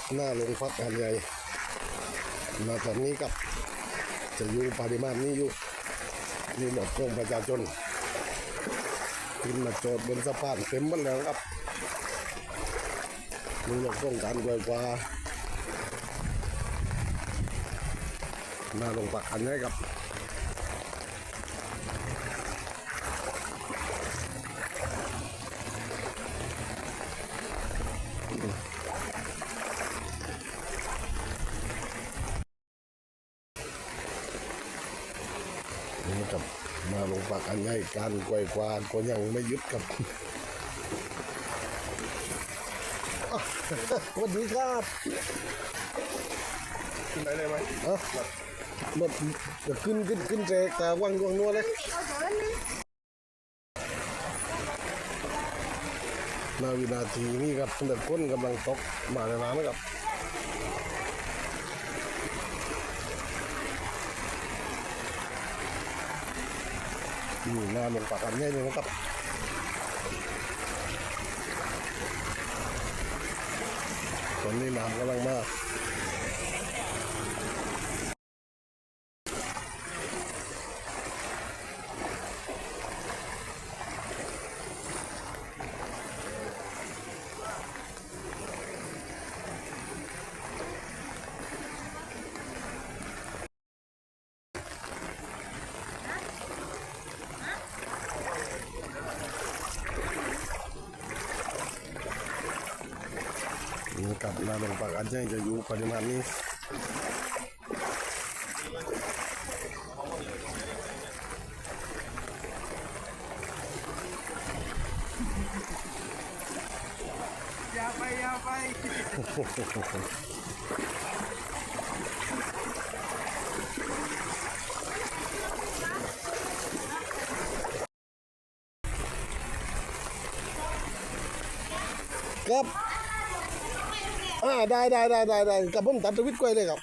ครับหน้าโรงพักการใหญ่มาตอนนี้กับจะอยู่ปริมาณนี้อยู่นี่หมดกองประชาชนขึ้นมาโจดบนสะพานเต็มหมดแล้วครับนี่หมดกองการกวยกว่าหน้าโรงพักการใหญ่ครับ นี่กับมาลงปากอันใหญ่การกวยกวาก็ยังไม่ยึดกับอะสวัสดีครับขึ้นได้เลยไหมเอ้าหมดจะขึ้นขึ้นขึ้นแจกแต่วังดวงนัวเลยนาวินาทีนี้ครับตั้งแต่ก้นกำลังตกมาในน้ำนะครับ นี่หน้าลงปากกันใหญ่เลยนะครับตอนนี้น้ำกำลังมาก นี่กับหน้าลงปากอันใหญ่จะอยู่ปริมาณนี้อย่าไปอย่าไปครับ อ่าได้ได้ได้ได้ได้กับผมตัดทวิตกล้วยเลยครับ